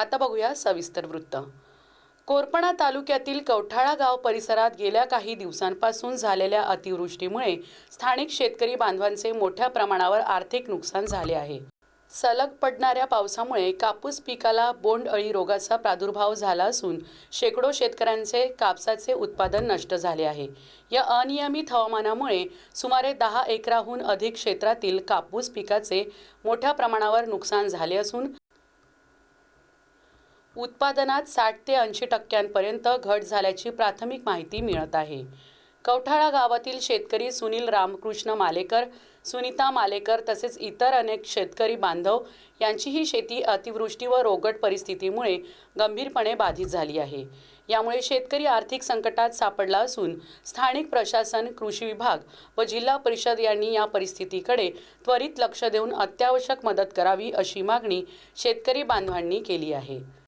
आता बघूया सविस्तर वृत्त. कोरपणा तालुक्यातील कवठाळा गाव परिसरात गेल्या काही दिवसांपासून झालेल्या अतिवृष्टीमुळे स्थानिक शेतकरी बांधवांचे मोठ्या प्रमाणावर आर्थिक नुकसान झाले आहे. सलग पडणाऱ्या पावसामुळे कापूस पिकाला बोंडअळी रोगाचा प्रादुर्भाव झाला असून शेकडो शेतकऱ्यांचे कापसाचे उत्पादन नष्ट झाले आहे. या अनियमित हवामानामुळे सुमारे दहा एकराहून अधिक क्षेत्रातील कापूस पिकाचे मोठ्या प्रमाणावर नुकसान झाले असून उत्पादनात साठ ते ऐंशी टक्क्यांपर्यंत घट झाल्याची प्राथमिक माहिती मिळत आहे. कवठाळा गावातील शेतकरी सुनील रामकृष्ण मालेकर सुनीता मालेकर तसेच इतर अनेक शेतकरी बांधव यांचीही शेती अतिवृष्टी व रोगट परिस्थितीमुळे गंभीरपणे बाधित झाली आहे. यामुळे शेतकरी आर्थिक संकटात सापडला असून स्थानिक प्रशासन कृषी विभाग व जिल्हा परिषद यांनी या परिस्थितीकडे त्वरित लक्ष देऊन अत्यावश्यक मदत करावी अशी मागणी शेतकरी बांधवांनी केली आहे.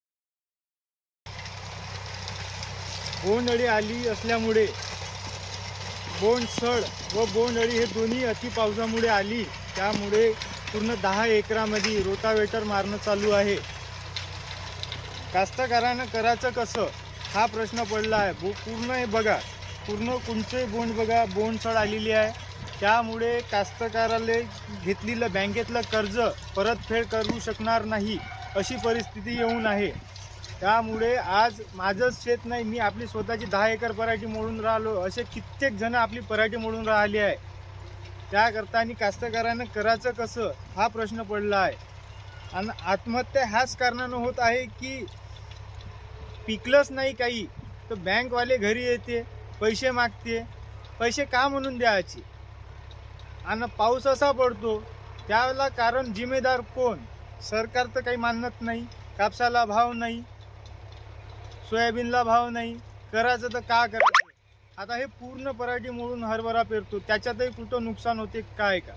बोंडअळी आली असल्यामुळे बोंडसड व बोंडअळी हे दोन्ही अति पावसामुळे आली. त्यामुळे पूर्ण दहा एकरामध्ये रोटावेटर मारणं चालू आहे. कास्तकारानं करायचं कसं? हा प्रश्न पडला आहे. बो पूर्ण हे बघा. पूर्ण कोणचे बोंड बघा बोंडसड आलेली आहे. त्यामुळे कास्तकाराला घेतलेलं बँकेतलं कर्ज परतफेड करू शकणार नाही अशी परिस्थिती येऊन आहे. त्यामुळे आज माझंच शेत नाही मी आपली स्वतःची दहा एकर पराठी मोडून राहिलो. असे कित्येक जण आपली पराठी मोडून राहिली आहे. त्याकरता आणि कास्तकारानं करायचं कसं हा प्रश्न पडला आहे. आणि आत्महत्या ह्याच कारणानं होत आहे की पिकलंच नाही काही तर बँकवाले घरी येते पैसे मागते. पैसे का म्हणून द्यायचे? आणि पाऊस असा पडतो त्याला कारण जिम्मेदार कोण? सरकार तर काही मानत नाही कापसाला भाव नाही. सोयाबीनला भाव नाही. करायचं तर का करायचं? आता हे पूर्ण पराठी मोडून हरभरा पेरतो. त्याच्यातही कुठं नुकसान होते काय का?